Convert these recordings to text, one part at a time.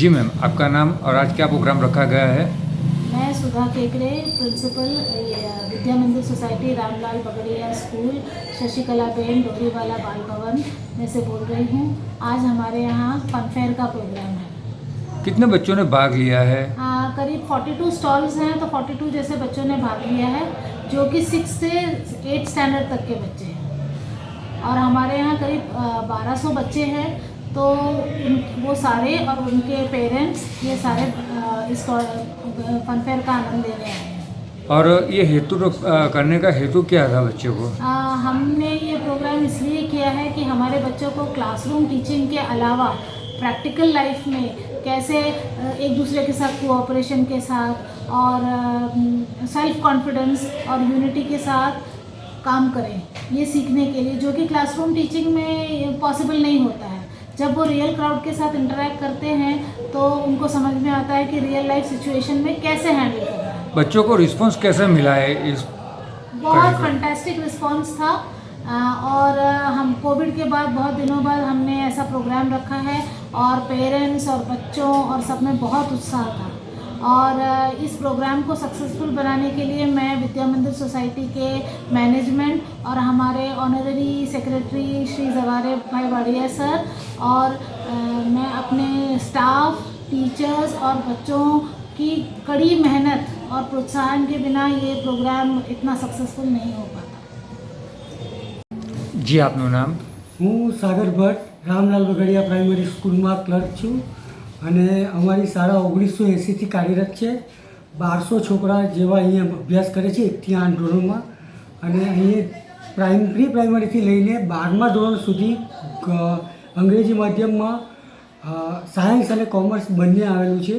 जी ma'am आपका नाम और आज क्या प्रोग्राम रखा गया है मैं सुधा केकरे principal Vidya Mandir society Ramlal Bagadiya school Shashikala ben Doriwala Bal Bhavan में से बोल रही हूँ आज हमारे यहाँ फनफेयर का प्रोग्राम है कितने बच्चों ने भाग लिया है आ, करीब 42 स्टॉल्स हैं तो 42 जैसे बच्चों ने भाग लिया है जो कि सिक्स से एट स्टैंडर्ड तक के बच्चे हैं और हमारे यहाँ करीब 1200 बच्चे हैं तो वो सारे और उनके पेरेंट्स ये सारे इस फनफेयर का आनंद लेने आए और ये हेतु करने का हेतु क्या था बच्चों को आ, हमने ये प्रोग्राम इसलिए किया है कि हमारे बच्चों को क्लासरूम टीचिंग के अलावा प्रैक्टिकल लाइफ में कैसे एक दूसरे के साथ कोऑपरेशन के साथ और सेल्फ कॉन्फिडेंस और यूनिटी के साथ काम करें ये सीखने के लिए जो कि क्लासरूम टीचिंग में पॉसिबल नहीं होता जब वो रियल क्राउड के साथ इंटरेक्ट करते हैं तो उनको समझ में आता है कि रियल लाइफ सिचुएशन में कैसे हैंडल करना है बच्चों को रिस्पॉन्स कैसे मिला है इस बहुत फंटेस्टिक रिस्पॉन्स था और हम कोविड के बाद बहुत दिनों बाद हमने ऐसा प्रोग्राम रखा है और पेरेंट्स और बच्चों और सब में बहुत उत्साह था और इस प्रोग्राम को सक्सेसफुल बनाने के लिए मैं विद्या मंदिर सोसाइटी के मैनेजमेंट और हमारे ऑनररी सेक्रेटरी श्री जवारे भाई वाड़िया सर और मैं अपने स्टाफ टीचर्स और बच्चों की कड़ी मेहनत और प्रोत्साहन के बिना ये प्रोग्राम इतना सक्सेसफुल नहीं हो पाता जी नाम हूँ सागर भट्ट रामलाल बगड़िया प्राइमरी स्कूल में क्लर्क छूँ અને અમારી શાળા ઓગણીસો એંસીથી કાર્યરત છે બારસો છોકરા જેવા અહીંયા અભ્યાસ કરે છે એકથી આઠ ધોરણમાં અને અહીંયા પ્રાઇમ પ્રી પ્રાઇમરીથી લઈને બારમા ધોરણ સુધી અંગ્રેજી માધ્યમમાં સાયન્સ અને કોમર્સ બંને આવેલું છે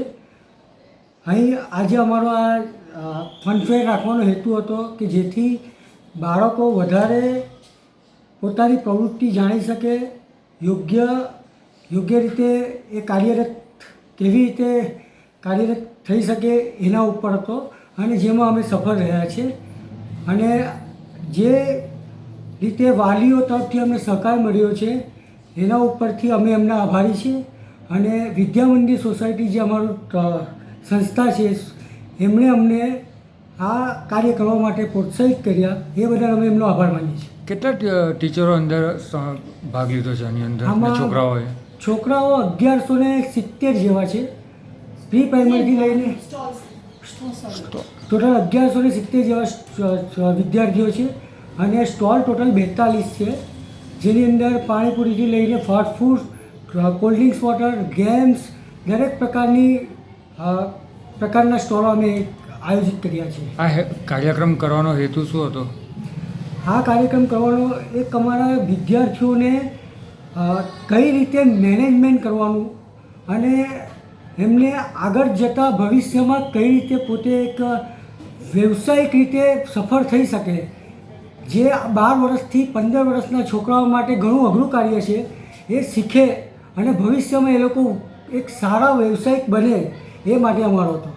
અહીં આજે અમારો આ ફનફેર રાખવાનો હેતુ હતો કે જેથી બાળકો વધારે પોતાની પ્રવૃત્તિ જાણી શકે યોગ્ય યોગ્ય રીતે એ કાર્યરત કેવી રીતે કાર્યરત થઈ શકે એના ઉપર હતો અને જેમાં અમે સફળ રહ્યા છે અને જે રીતે વાલીઓ તરફથી અમને સહકાર મળ્યો છે એના ઉપરથી અમે એમને આભારી છીએ અને વિદ્યા મંદિર સોસાયટી જે અમારું સંસ્થા છે એમણે અમને આ કાર્ય કરવા માટે પ્રોત્સાહિત કર્યા એ બદલ અમે એમનો આભાર માનીએ છીએ કેટલા ટીચરો અંદર ભાગ લીધો છે આની અંદર છોકરાઓએ છોકરાઓ અગિયારસો ને સિત્તેર જેવા છે પ્રી પ્રાઇમરીથી લઈને ટોટલ અગિયારસો ને સિત્તેર જેવા વિદ્યાર્થીઓ છે અને સ્ટોલ ટોટલ બેતાલીસ છે જેની અંદર પાણીપુરીથી લઈને fast food cold drinks water games દરેક પ્રકારની પ્રકારના સ્ટોલો અમે આયોજિત કર્યા છે આ કાર્યક્રમ કરવાનો હેતુ શું હતો આ કાર્યક્રમ કરવાનો એક અમારા વિદ્યાર્થીઓને કઈ રીતે મેનેજમેન્ટ કરવાનું અને એમને આગળ જતાં ભવિષ્યમાં કઈ રીતે પોતે એક વ્યવસાયિક રીતે સફળ થઈ શકે જે બાર વર્ષથી પંદર વર્ષના છોકરાઓ માટે ઘણું અઘરું કાર્ય છે એ શીખે અને ભવિષ્યમાં એ લોકો એક સારા વ્યવસાયિક બને એ માટે અમારો હતો